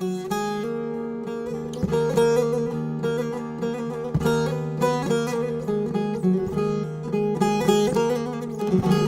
thank you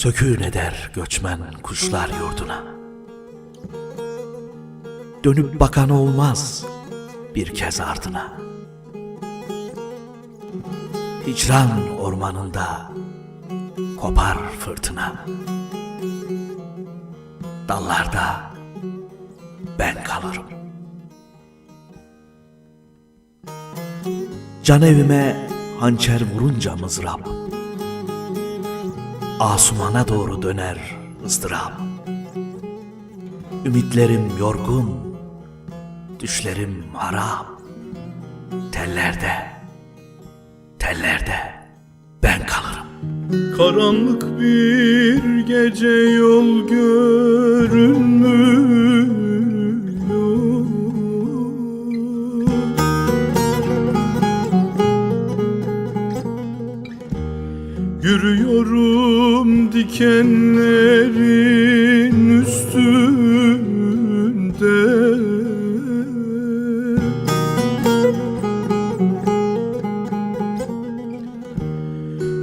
Söküğün eder göçmen kuşlar yurduna. Dönüp bakan olmaz bir kez ardına. Hicran ormanında kopar fırtına. Dallarda ben kalırım. Can evime hançer vurunca mızrap. Asumana doğru döner ızdırap. Ümitlerim yorgun, düşlerim harap. Tellerde, tellerde ben kalırım. Karanlık bir gece yol görünmüyor dikenlerin üstünde.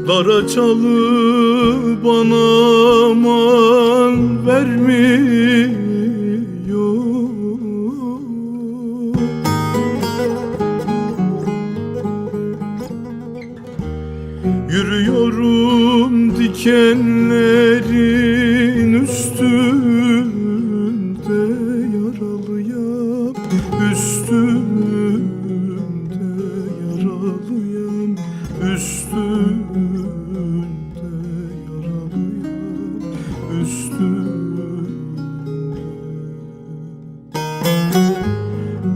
Karaçalı bana aman vermiyor. Yürüyorum dikenlerin üstünde yaralıyam üstünde.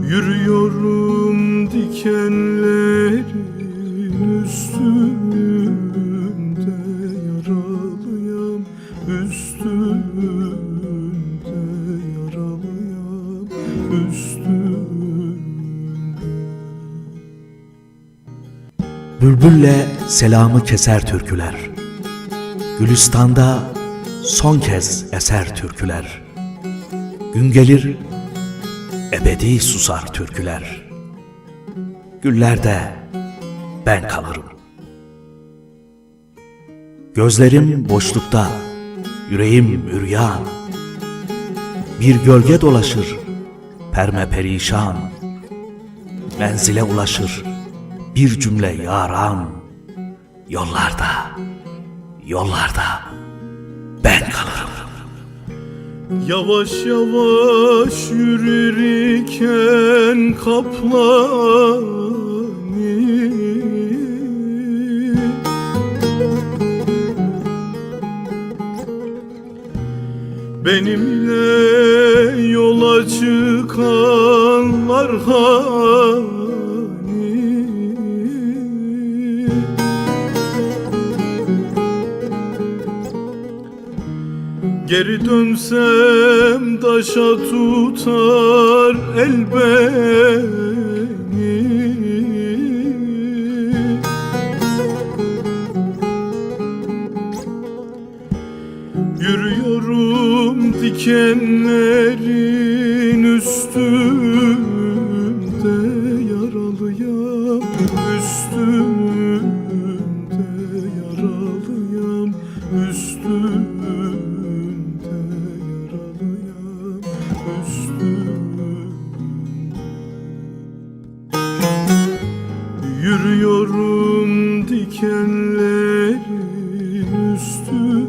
Yürüyorum dikenlerin üstünde yaralıyam üstünde Bülbülle selamı keser türküler. Gülistan'da son kez eser türküler. Gün gelir ebedi susar türküler. Güllerde ben kalırım. Gözlerim boşlukta, yüreğim üryan. Bir gölge dolaşır, perme perişan. Menzile ulaşır, bir cümle yaran. Yollarda, yollarda ben kalırım. Yavaş yavaş yürürken kaplanı Benimle yola çıkanlar hani Geri dönsem taşa tutar el beni. Yürüyorum dikenlerin üstünde yaralıyam üstünde yaralıyam üstünde Yürüyorum dikenlerin üstünde